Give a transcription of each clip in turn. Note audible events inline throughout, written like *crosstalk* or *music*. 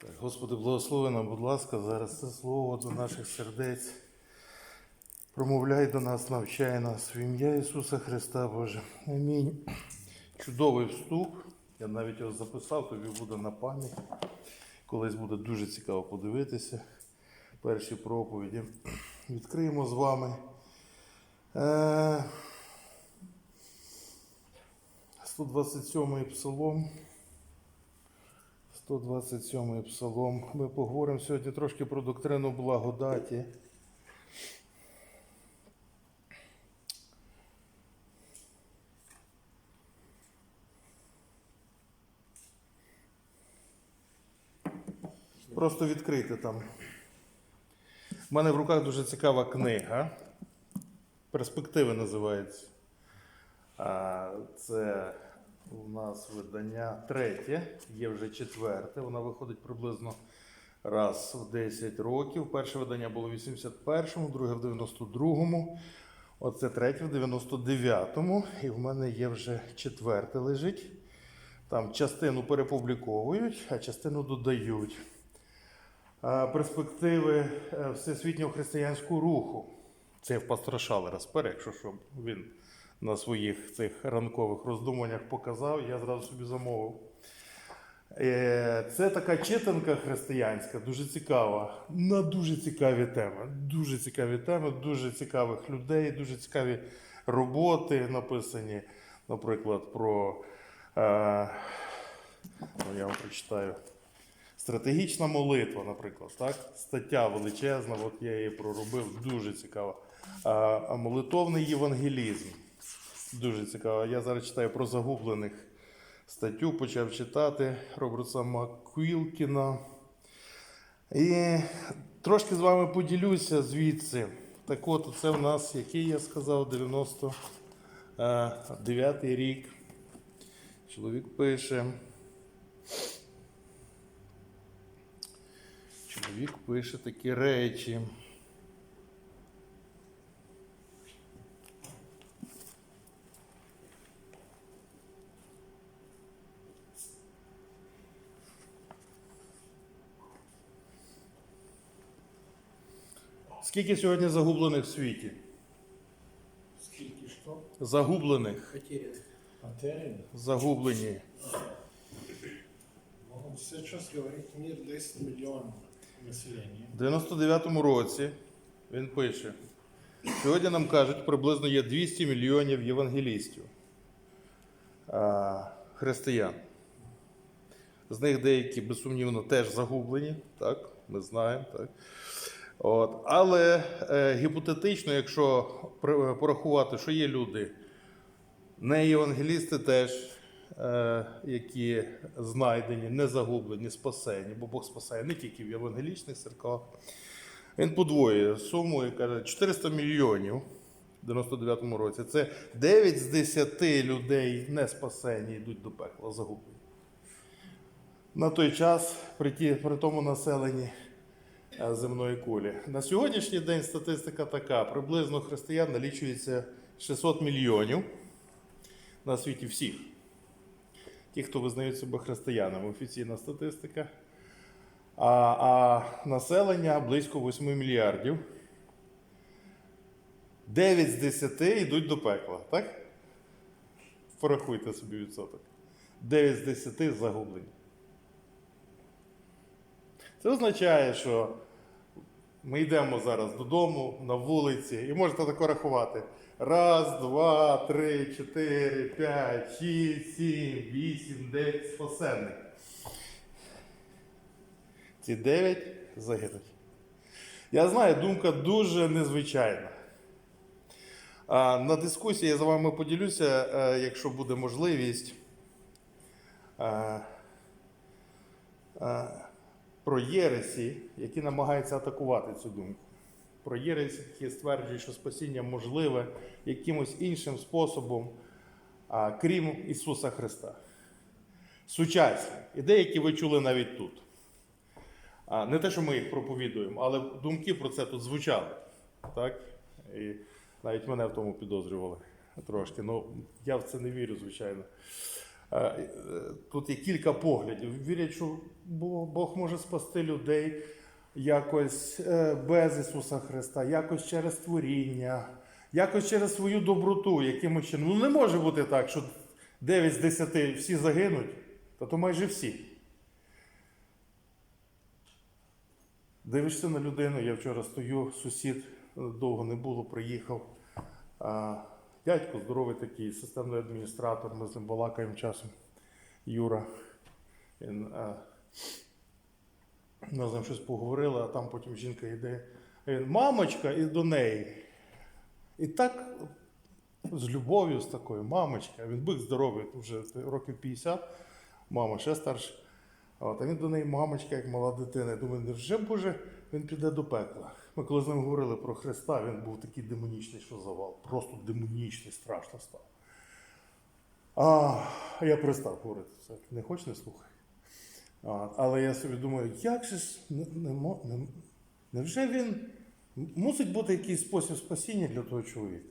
Так, Господи, благослови нам, будь ласка, зараз це слово до наших сердець. Промовляй до нас, навчай нас в ім'я Ісуса Христа Боже. Амінь. Чудовий вступ. Я навіть його записав, тобі буде на пам'ять. Колись буде дуже цікаво подивитися. Перші проповіді. Відкриємо з вами. Е, 127 псалом. 127 псалом. Ми поговоримо сьогодні трошки про доктрину благодаті. Просто відкрити там. У мене в руках дуже цікава книга. Перспективи називається. Це у нас видання третє, є вже четверте. Вона виходить приблизно раз в 10 років. Перше видання було в 81-му, друге в 92-му. Оце третє в 99-му. І в мене є вже четверте лежить. Там частину перепубліковують, а частину додають. Перспективи е, всесвітнього християнського руху. Це в пастора Шалера спер, якщо що він на своїх цих ранкових роздумуваннях показав, я зразу собі замовив. Е, Це така читанка християнська, дуже цікава, на дуже цікаві теми. Дуже цікаві теми, дуже цікавих людей, дуже цікаві роботи написані, наприклад, про. Е, ну, я вам прочитаю. Стратегічна молитва, наприклад, так? стаття величезна, от я її проробив, дуже цікава. А молитовний євангелізм. Дуже цікаво. Я зараз читаю про загублених статтю, почав читати Роберта Маквілкіна. І трошки з вами поділюся звідси. Так от, це в нас, який я сказав, 99-й рік. Чоловік пише. Чоловік пише такі речі. Скільки сьогодні загублених в світі? Скільки що? Загублених. Потеряно. Потеряно? Загублені. Ну, сейчас говорит мир 10 миллионов населения. В 99-му році він пише: сьогодні нам кажуть, приблизно є 200 мільйонів євангелістів, а, християн. З них деякі, безсумнівно, теж загублені, так, ми знаємо. Так. От. Але е, гіпотетично, якщо порахувати, що є люди, не євангелісти теж, е, які знайдені, не загублені, спасені, бо Бог спасає не тільки в євангелічних церквах. Він подвоює суму і каже 400 мільйонів в 99-му році. Це 9 з 10 людей не спасені йдуть до пекла, загублені. На той час при, ті, при тому населенні земної кулі. На сьогоднішній день статистика така: приблизно християн налічується 600 мільйонів на світі всіх. Ті, хто визнають себе християнами, офіційна статистика. А, а населення близько 8 мільярдів. 9 з 10 йдуть до пекла, так? Порахуйте собі відсоток. 9 з 10 загублені. Це означає, що ми йдемо зараз додому на вулиці і можете тако рахувати. Раз, два, три, чотири, п'ять, шість, сім, вісім, дев'ять спасенних. Ці дев'ять загинуть. Я знаю, думка дуже незвичайна. На дискусії я з вами поділюся, е, якщо буде можливість. Про єресі, які намагаються атакувати цю думку. Про єресі, які стверджують, що спасіння можливе якимось іншим способом, крім Ісуса Христа. Сучасні. І деякі ви чули навіть тут. Не те, що ми їх проповідуємо, але думки про це тут звучали. Так? І навіть мене в тому підозрювали трошки. Ну, я в це не вірю, звичайно. Е, е, Тут є кілька поглядів. Вірять, що Бог може спасти людей якось е, без Ісуса Христа, якось через творіння, якось через свою доброту, якимось чином. Ну не може бути так, що 9 з 10 всі загинуть, та то майже всі. Дивишся на людину, я вчора стою, сусід довго не було, приїхав. Дядько здоровий такий, системний адміністратор, ми з ним балакаємо часом. Юра. Він, а, ми з ним щось поговорили, а там потім жінка йде. А Він, мамочка, і до неї. І так з любов'ю, з такою, мамочка, він бик здоровий, вже років 50, мама ще старша. От, а він до неї, мамочка, як мала дитина. Я думаю, невже Боже, він піде до пекла. Ми коли з ним говорили про Христа, він був такий демонічний, що завал. Просто демонічний, страшно став. А я перестав говорити це. Не хочеш, не слухай. А, але я собі думаю, як же ж не, не, не, невже він мусить бути якийсь спосіб спасіння для того чоловіка?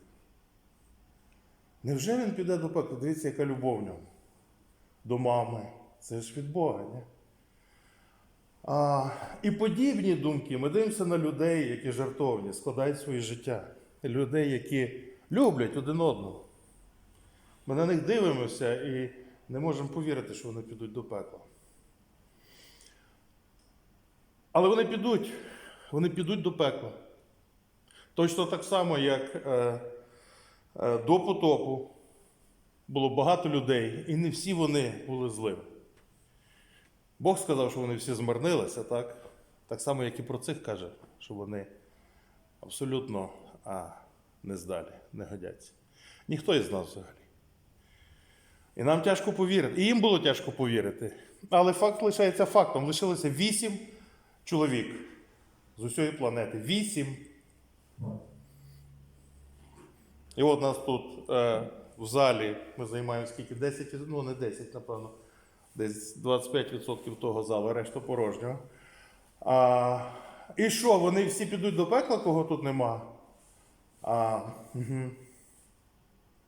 Невже він піде до пекла? Дивіться, яка любов в ньому. До мами. Це ж від Бога, ні? А, і подібні думки ми дивимося на людей, які жартовні, складають своє життя. Людей, які люблять один одного. Ми на них дивимося і не можемо повірити, що вони підуть до пекла. Але вони підуть, вони підуть до пекла. Точно так само, як е, е, до потопу було багато людей, і не всі вони були злими. Бог сказав, що вони всі змарнилися, так? Так само, як і про цих каже, що вони абсолютно а, не здалі, не годяться. Ніхто із нас взагалі. І нам тяжко повірити. І їм було тяжко повірити. Але факт лишається фактом. Лишилося вісім чоловік з усієї планети. Вісім. І от нас тут е, в залі ми займаємо скільки? 10, ну не 10, напевно. Десь 25% того залу, решта порожнього. А, і що, вони всі підуть до пекла, кого тут нема? А, угу.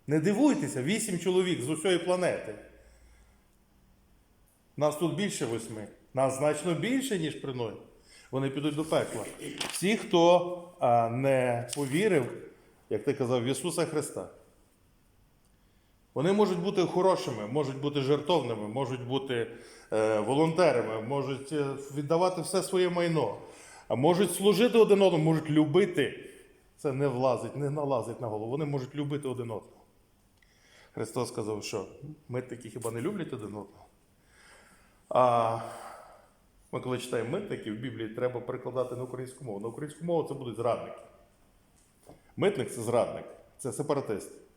Не дивуйтеся, 8 чоловік з усієї планети. Нас тут більше восьми. Нас значно більше, ніж при нулі. Вони підуть до пекла. Всі, хто а, не повірив, як ти казав, в Ісуса Христа. Вони можуть бути хорошими, можуть бути жертовними, можуть бути е, волонтерами, можуть е, віддавати все своє майно, можуть служити один одному, можуть любити. Це не влазить, не налазить на голову. Вони можуть любити один одного. Христос сказав, що митники хіба не люблять один одного? А ми коли читаємо митники в Біблії, треба перекладати на українську мову. На українську мову це будуть зрадники. Митник це зрадник, це сепаратист.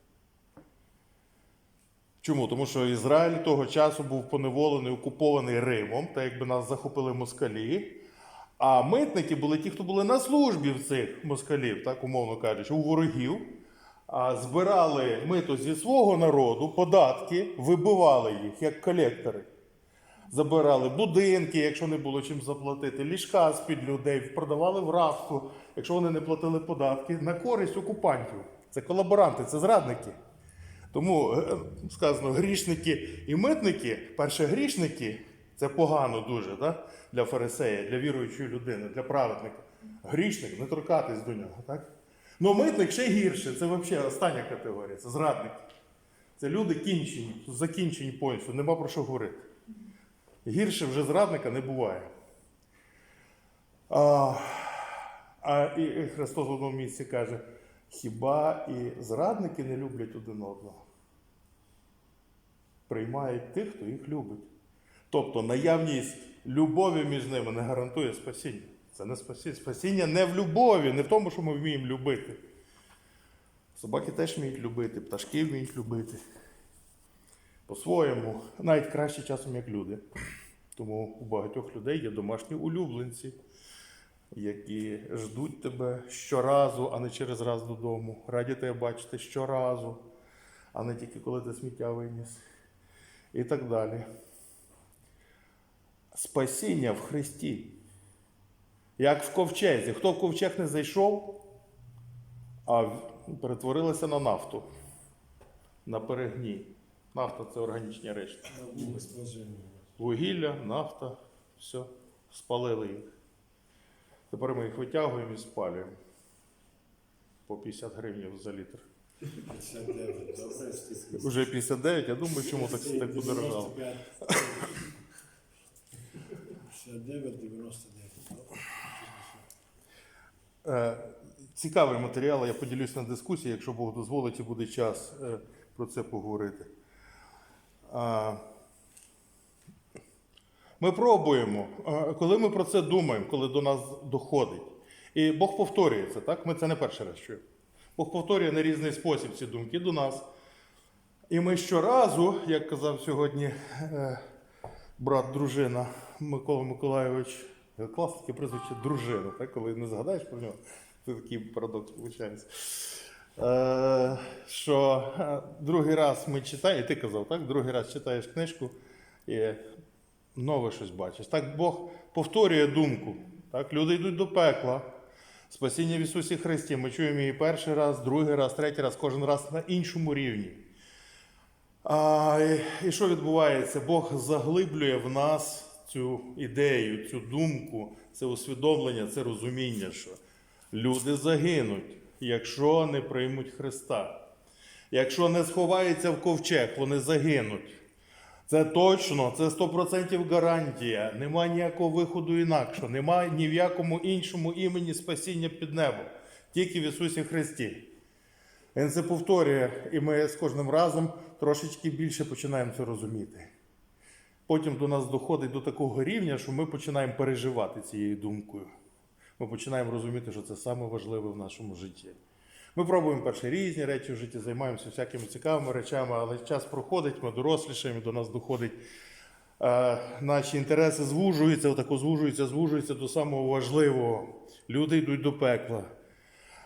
Чому? Тому що Ізраїль того часу був поневолений, окупований Римом, та якби нас захопили москалі. А митники були ті, хто були на службі в цих москалів, так умовно кажучи, у ворогів, збирали мито зі свого народу, податки, вибивали їх як колектори. Забирали будинки, якщо не було чим заплатити, ліжка з-під людей, продавали в рабство, якщо вони не платили податки, на користь окупантів. Це колаборанти, це зрадники. Тому е, сказано, грішники і митники, перше грішники це погано дуже да? для фарисея, для віруючої людини, для праведника. Грішник, не торкатись до нього. Так? Ну митник ще гірше, це взагалі остання категорія, це зрадники. Це люди кінчені, закінчені повністю, нема про що говорити. Гірше вже зрадника не буває. А, а і Христос в одному місці каже: хіба і зрадники не люблять один одного? Приймають тих, хто їх любить. Тобто наявність любові між ними не гарантує спасіння. Це не спасіння. Спасіння не в любові, не в тому, що ми вміємо любити. Собаки теж вміють любити, пташки вміють любити. По-своєму, навіть краще часом, як люди. Тому у багатьох людей є домашні улюбленці, які ждуть тебе щоразу, а не через раз додому. Раді тебе бачити щоразу, а не тільки коли ти сміття виніс. І так далі. Спасіння в Христі. Як в ковчезі. Хто в ковчег не зайшов, а перетворилося на нафту, на перегній. Нафта це органічні речі. Вугілля, нафта, все, спалили їх. Тепер ми їх витягуємо і спалюємо. По 50 гривень за літр. 59, добре. Уже 59, я думаю, чому так, так подорожало. 59, 99. Е, Цікавий матеріал, я поділюсь на дискусії, якщо Бог дозволить і буде час е, про це поговорити. Ми пробуємо, е, коли ми про це думаємо, коли до нас доходить. І Бог повторюється, так? Ми це не перший раз чуємо. Бог повторює на різний спосіб ці думки до нас. І ми щоразу, як казав сьогодні е, брат, дружина Микола Миколайович, е, клас таке прізвище дружина, так? коли не згадаєш про нього, це такий парадокс виходить. Що другий раз ми читаємо, і ти казав, так? Другий раз читаєш книжку і нове щось бачиш. Так Бог повторює думку. Так? Люди йдуть до пекла. Спасіння в Ісусі Христі. Ми чуємо її перший раз, другий раз, третій раз, кожен раз на іншому рівні. А, і, і що відбувається? Бог заглиблює в нас цю ідею, цю думку, це усвідомлення, це розуміння, що люди загинуть, якщо не приймуть Христа. Якщо не сховаються в ковчег, вони загинуть. Це точно, це 100% гарантія. Нема ніякого виходу інакше, нема ні в якому іншому імені спасіння під небом, тільки в Ісусі Христі. Він це повторює, і ми з кожним разом трошечки більше починаємо це розуміти. Потім до нас доходить до такого рівня, що ми починаємо переживати цією думкою. Ми починаємо розуміти, що це саме в нашому житті. Ми пробуємо перші різні речі в житті, займаємося всякими цікавими речами, але час проходить, ми дорослішаємо, до нас доходить. Е, наші інтереси звужуються, отако звужуються, звужуються до самого важливого. Люди йдуть до пекла.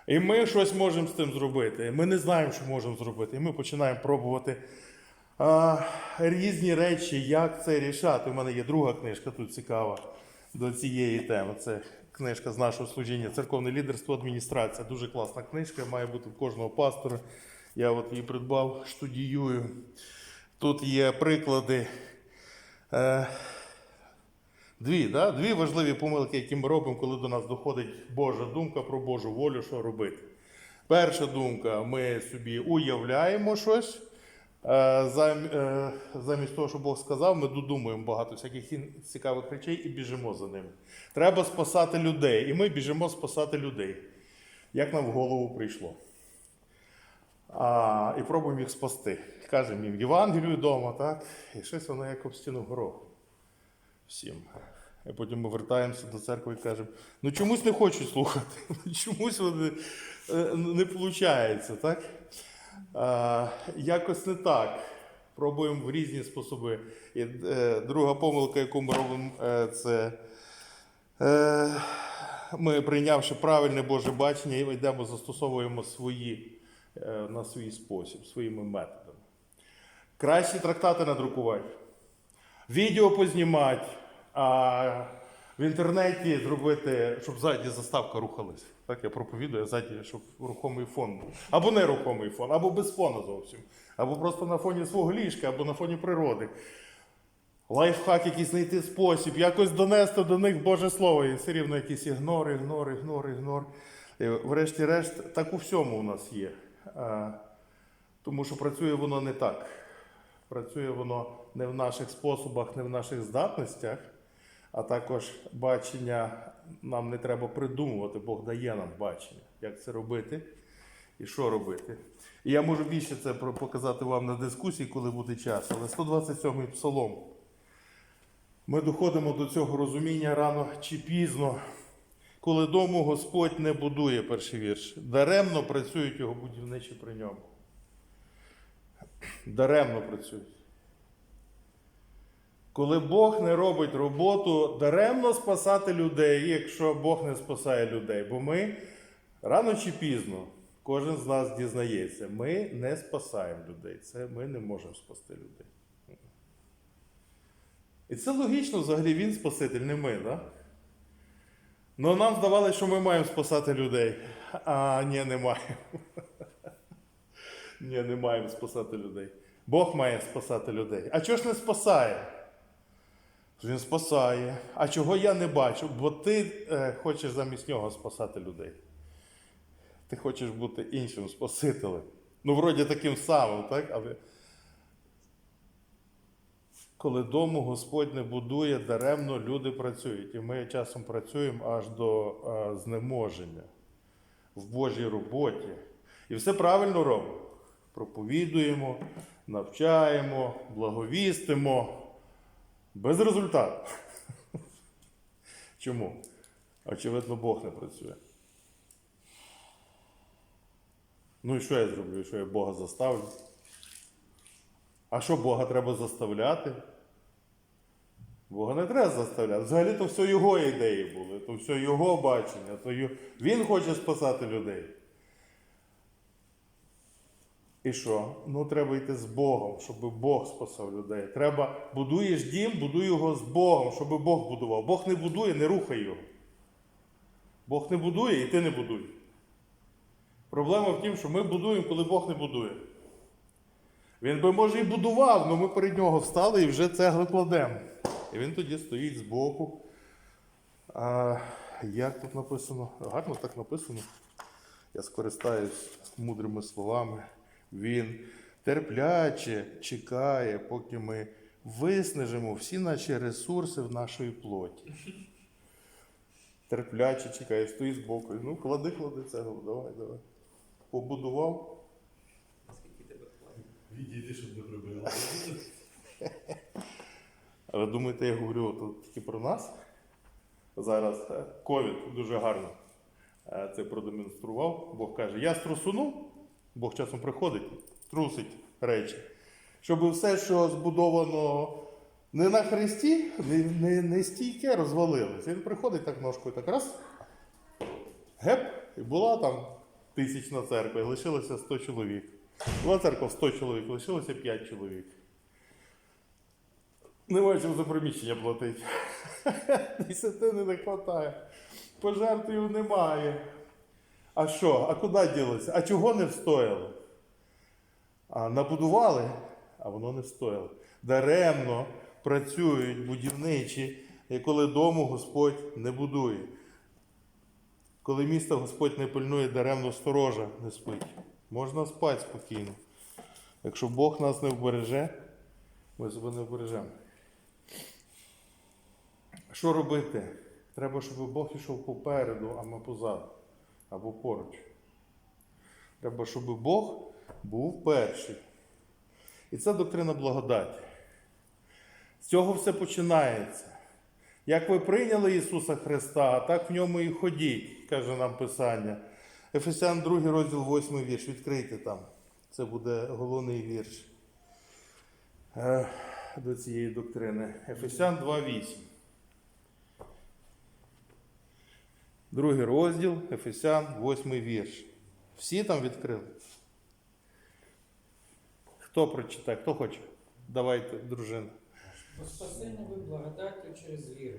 І ми щось можемо з цим зробити. Ми не знаємо, що можемо зробити. І ми починаємо пробувати а, різні речі, як це рішати. У мене є друга книжка тут цікава до цієї теми. Це книжка з нашого служіння Церковне лідерство, адміністрація. Дуже класна книжка, має бути в кожного пастора. Я от її придбав, штудіюю. Тут є приклади. Е, Дві, да? Дві важливі помилки, які ми робимо, коли до нас доходить Божа думка про Божу волю, що робити. Перша думка, ми собі уявляємо щось. Е, е, Замість того, що Бог сказав, ми додумуємо багато всяких цікавих речей і біжимо за ними. Треба спасати людей, і ми біжимо спасати людей. Як нам в голову прийшло. А, і пробуємо їх спасти. Кажемо їм Євангелію вдома, так? І щось воно як об стіну гороху всім. І потім ми вертаємося до церкви і кажемо, ну чомусь не хочуть слухати, *laughs* чомусь вони е, не виходить, так? А, якось не так. Пробуємо в різні способи. І е, друга помилка, яку ми робимо, е, це е, ми, прийнявши правильне Боже бачення, йдемо, застосовуємо свої е, на свій спосіб, своїми методами. Кращі трактати надрукувати відео познімати, в інтернеті зробити, щоб ззаді заставка рухалась. Так, я проповідую, а ззаді, щоб рухомий фон був. Або нерухомий фон, або без фону зовсім. Або просто на фоні свого ліжка, або на фоні природи. Лайфхак, якийсь знайти спосіб, якось донести до них Боже Слово. І все рівно якийсь ігнор, ігнор, ігнор, ігнор. Врешті-решт, так у всьому у нас є. Тому що працює воно не так. Працює воно не в наших способах, не в наших здатностях, а також бачення нам не треба придумувати, Бог дає нам бачення, як це робити і що робити. І я можу більше це показати вам на дискусії, коли буде час. Але 127-й псалом. Ми доходимо до цього розуміння рано чи пізно, коли дому Господь не будує перший вірш. Даремно працюють його будівничі при ньому. Даремно працюють. Коли Бог не робить роботу, даремно спасати людей, якщо Бог не спасає людей. Бо ми рано чи пізно, кожен з нас дізнається, ми не спасаємо людей. Це ми не можемо спасти людей. І це логічно, взагалі він спаситель, не ми, так? Ну нам здавалося, що ми маємо спасати людей. А ні, не маємо. *laughs* Ні, не маємо спасати людей. Бог має спасати людей. А чого ж не спасає? Він спасає. А чого я не бачу? Бо ти е, хочеш замість нього спасати людей. Ти хочеш бути іншим Спасителем. Ну, вроді таким самим, так? Але коли дому Господь не будує, даремно люди працюють. І ми часом працюємо аж до е, знеможення в Божій роботі. І все правильно робимо. Проповідуємо, навчаємо, благовістимо. Без результату. *laughs* Чому? Очевидно, Бог не працює. Ну і що я зроблю? Що я Бога заставлю? А що Бога треба заставляти? Бога не треба заставляти. Взагалі то все його ідеї були, то все його бачення, то він хоче спасати людей. І що? Ну треба йти з Богом, щоб Бог спасав людей. Треба, будуєш дім, будуй його з Богом, щоб Бог будував. Бог не будує, не рухай його. Бог не будує і ти не будуй. Проблема в тім, що ми будуємо, коли Бог не будує. Він би, може, і будував, але ми перед нього встали і вже цегли кладемо. І він тоді стоїть збоку. А, як тут написано? Гарно так написано. Я скористаюсь мудрими словами. Він терпляче чекає, поки ми виснажимо всі наші ресурси в нашої плоті. Терпляче чекає, стоїть збоку. Ну, клади, клади цеглу, давай, давай. Побудував. Відійди, щоб не прибило. А ви думаєте, я говорю тут тільки про нас? Зараз е, ковід дуже гарно е, це продемонстрував. Бог каже, я струсунув, Бог часом приходить, трусить речі. Щоб все, що збудовано не на хресті, не, не, не стійке, розвалилось. Він приходить так ножкою, так раз. Геп, і була там тисячна церква, і лишилося 100 чоловік. Була церква 100 чоловік, лишилося 5 чоловік. Немає чим за приміщення платити. *laughs* Десятини не вистачає. Пожертвів немає. А що? А куди ділося? А чого не встояли? А набудували, а воно не встояло. Даремно працюють будівничі, коли дому Господь не будує. Коли місто Господь не пильнує, даремно сторожа не спить. Можна спати спокійно. Якщо Бог нас не вбереже, ми себе не вбережемо. Що робити? Треба, щоб Бог ішов попереду, а ми позаду. Або поруч. Треба, щоб Бог був перший. І це доктрина благодаті. З цього все починається. Як ви прийняли Ісуса Христа, так в ньому і ходіть, каже нам Писання. Ефесян 2 розділ 8 вірш. Відкрийте там. Це буде головний вірш е, до цієї доктрини. Ефесян 2.8. Другий розділ, Ефесян, 8 вірш. Всі там відкрили. Хто прочитає? Хто хоче? Давайте, дружина. Спасення ви благодаттю через віру,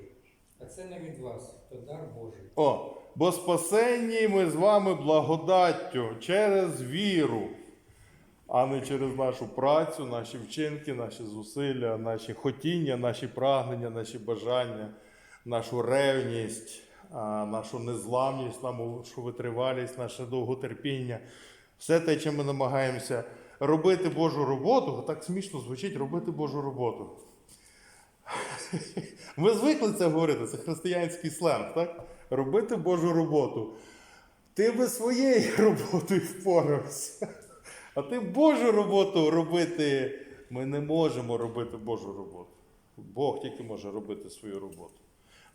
а це не від вас, то дар Божий. О, бо спасенні ми з вами благодаттю через віру, а не через нашу працю, наші вчинки, наші зусилля, наші хотіння, наші прагнення, наші бажання, нашу ревність, нашу незламність, нашу витривалість, наше довготерпіння. Все те, чим ми намагаємося робити Божу роботу, так смішно звучить робити Божу роботу. *laughs* Ми звикли це говорити, це християнський сленг, так? Робити Божу роботу. Ти би своєю *laughs* роботою впорався. А ти Божу роботу робити. Ми не можемо робити Божу роботу. Бог тільки може робити свою роботу.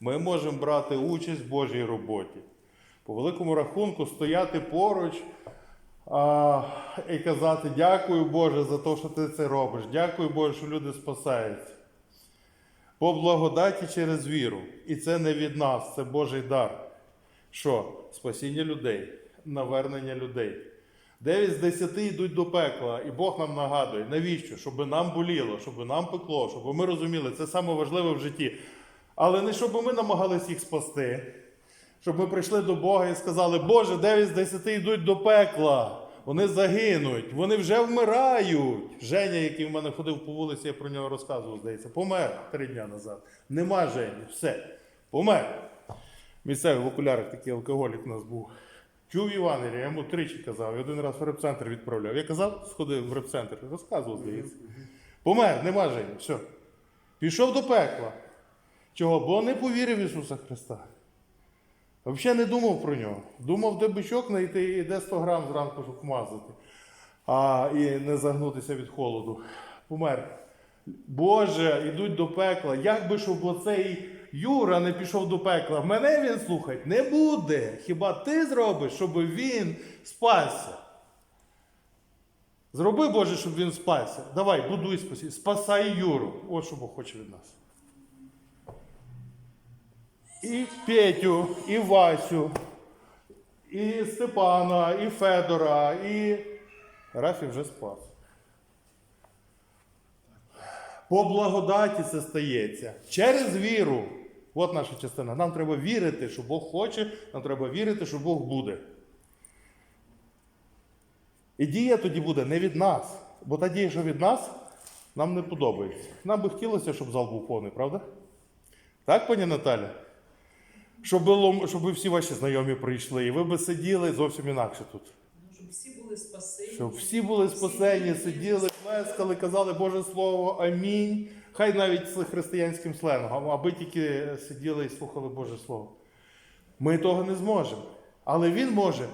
Ми можемо брати участь в Божій роботі. По великому рахунку стояти поруч а, і казати дякую Боже за те, що ти це робиш. Дякую Боже, що люди спасаються. По благодаті через віру. І це не від нас, це Божий дар. Що? Спасіння людей, навернення людей. Дев'ять з десяти йдуть до пекла, і Бог нам нагадує, навіщо? Щоб нам боліло, щоб нам пекло, щоб ми розуміли, це саме важливе в житті. Але не щоб ми намагались їх спасти, щоб ми прийшли до Бога і сказали, Боже, дев'ять з десяти йдуть до пекла. Вони загинуть, вони вже вмирають. Женя, який в мене ходив по вулиці, я про нього розказував, здається, помер три дні назад. Нема Жені, все. Помер. Місцевий в окулярах такий алкоголік у нас був. Чув Євангелія, я йому тричі казав, і один раз в репцентр відправляв. Я казав, сходив в репцентр, розказував, здається. Помер, нема Жені, все. Пішов до пекла. Чого? Бо не повірив в Ісуса Христа. Взагалі не думав про нього. Думав, де бичок знайти і де 100 грам зранку, щоб вмазати. А, і не загнутися від холоду. Помер. Боже, йдуть до пекла. Як би щоб оцей Юра не пішов до пекла, мене він слухати не буде. Хіба ти зробиш, щоб він спасся? Зроби, Боже, щоб він спасся. Давай, будуй спасі. Спасай Юру. От що Бог хоче від нас. І Петю, і Васю, і Степана, і Федора, і Рафі вже спас. По благодаті це стається. Через віру. От наша частина. Нам треба вірити, що Бог хоче, нам треба вірити, що Бог буде. І дія тоді буде не від нас. Бо та дія, що від нас, нам не подобається. Нам би хотілося, щоб зал був повний, правда? Так, пані Наталя? Щоб, було, щоб всі ваші знайомі прийшли, і ви би сиділи зовсім інакше тут. Ну, щоб всі були спасені. Щоб всі були спасені, сиділи, плескали, казали Боже Слово, амінь. Хай навіть з християнським сленгом, аби тільки сиділи і слухали Боже Слово. Ми того не зможемо. Але Він може.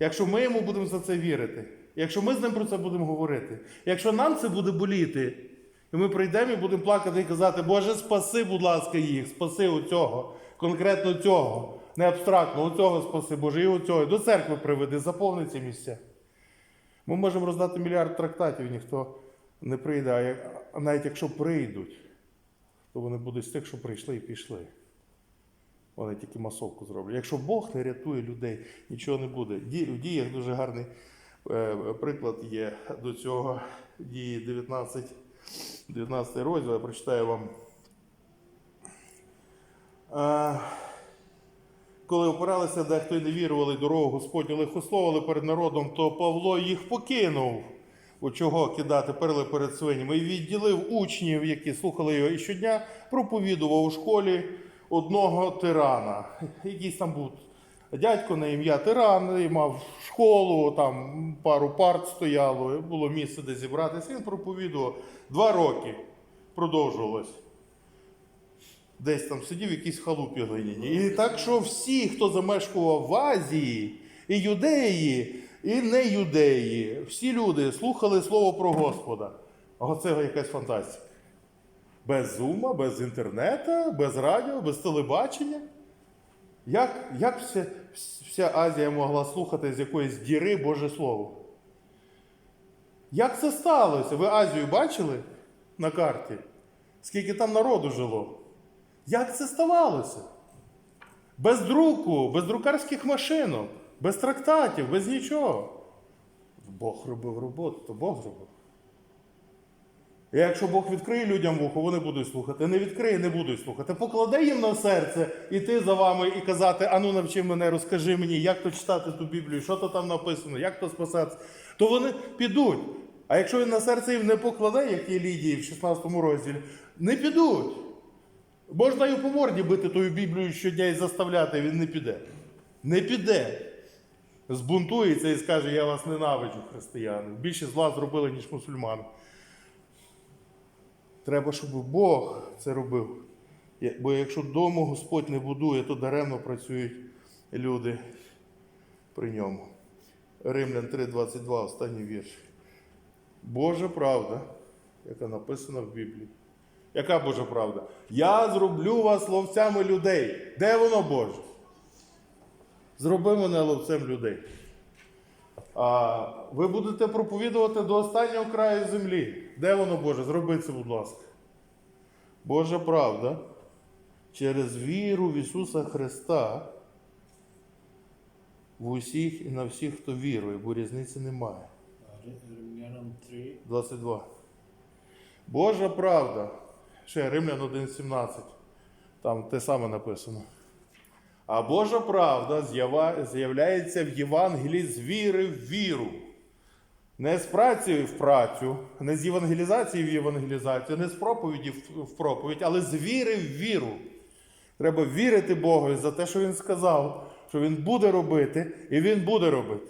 Якщо ми йому будемо за це вірити, якщо ми з ним про це будемо говорити, якщо нам це буде боліти, і ми прийдемо і будемо плакати і казати, Боже, спаси, будь ласка, їх, спаси оцього, конкретно цього, не абстрактно, оцього спаси, Боже, і оцього. До церкви приведи, заповни ці місця. Ми можемо роздати мільярд трактатів, ніхто не прийде. А навіть якщо прийдуть, то вони будуть з тих, що прийшли і пішли. Вони тільки масовку зроблять. Якщо Бог не рятує людей, нічого не буде. В діях дуже гарний е, приклад є до цього. Дії 19, 19 розділ, я прочитаю вам. Е, коли опиралися, дехто й не вірували дорогу Господню лихословили перед народом, то Павло їх покинув. У чого кидати перли перед свинями, і відділив учнів, які слухали його, і щодня проповідував у школі одного тирана. Якийсь там був дядько на ім'я Тиран, і мав школу, там пару парт стояло, було місце, де зібратися. Він проповідував два роки. Продовжувалось десь там сидів в якійсь халупі глиняні. І так що всі, хто замешкував в Азії, і юдеї, і не юдеї, всі люди слухали слово про Господа. Оце якась фантастика. Без зума, без інтернету, без радіо, без телебачення. Як, як вся, вся Азія могла слухати з якоїсь діри Боже Слово? Як це сталося? Ви Азію бачили на карті? Скільки там народу жило? Як це ставалося? Без друку, без друкарських машинок, без трактатів, без нічого. Бог робив роботу, то Бог зробив. І якщо Бог відкриє людям вухо, вони будуть слухати. Не відкриє, не будуть слухати. Покладе їм на серце іти за вами і казати: ану, навчи мене, розкажи мені, як то читати ту Біблію, що то там написано, як то спасатися, то вони підуть. А якщо він на серце їм не покладе, як є Лідії в 16 розділі, не підуть. Можна й по морді бити тою Біблію щодня і заставляти, він не піде. Не піде. Збунтується і скаже, я вас ненавиджу, християни. Більше зла зробили, ніж мусульмани. Треба, щоб Бог це робив. Бо якщо дому Господь не будує, то даремно працюють люди при ньому. Римлян 3,22, останній вірш. Божа правда, яка написана в Біблії. Яка Божа правда? Я зроблю вас ловцями людей. Де воно Боже? Зроби мене ловцем людей. Ви будете проповідувати до останнього краю землі. Де воно Боже? Зроби це, будь ласка. Божа правда через віру в Ісуса Христа в усіх і на всіх, хто вірує, бо різниці немає. 22. Божа правда. Ще Римлян 1,17. Там те саме написано. А Божа правда з'являється в Євангелії з віри в віру. Не з праці в працю, не з євангелізації в євангелізацію, не з проповіді в проповідь, але з віри в віру. Треба вірити Богові за те, що Він сказав, що Він буде робити, і Він буде робити.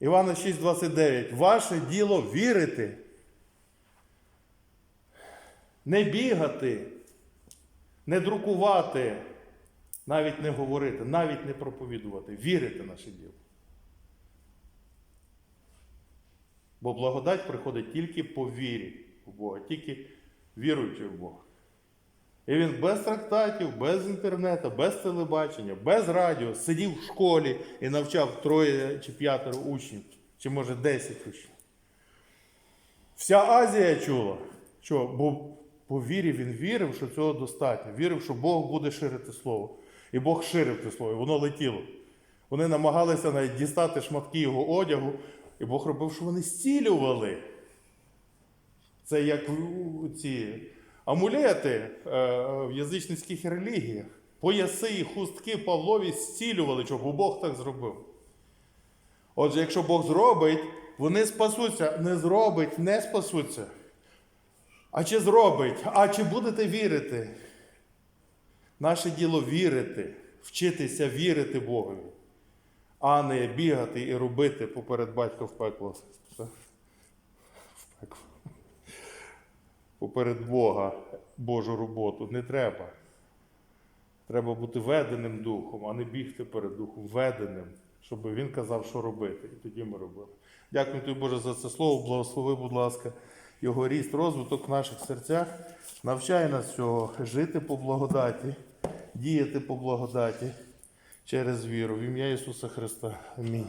Івана 6,29. Ваше діло вірити. Не бігати, не друкувати, навіть не говорити, навіть не проповідувати. Вірити наше діло. Бо благодать приходить тільки по вірі в Бога, тільки віруючи в Бога. І він без трактатів, без інтернету, без телебачення, без радіо сидів в школі і навчав троє чи п'ятеро учнів, чи може десять учнів. Вся Азія чула, що по вірі він вірив, що цього достатньо. Вірив, що Бог буде ширити слово. І Бог ширив це слово, і воно летіло. Вони намагалися навіть дістати шматки його одягу, і Бог робив, що вони зцілювали. Це як ці амулети е, в язичницьких релігіях. Пояси і хустки Павлові зцілювали, щоб Бог так зробив. Отже, якщо Бог зробить, вони спасуться. Не зробить, не спасуться. А чи зробить? А чи будете вірити? Наше діло вірити, вчитися вірити Богові, а не бігати і робити поперед батька в пекло. В пекло. Поперед Бога Божу роботу не треба. Треба бути веденим духом, а не бігти перед духом, веденим, щоб він казав, що робити. І тоді ми робили. Дякую тобі, Боже, за це слово. Благослови, будь ласка, його ріст, розвиток в наших серцях. Навчай нас цього жити по благодаті, діяти по благодаті через віру. В ім'я Ісуса Христа. Амінь.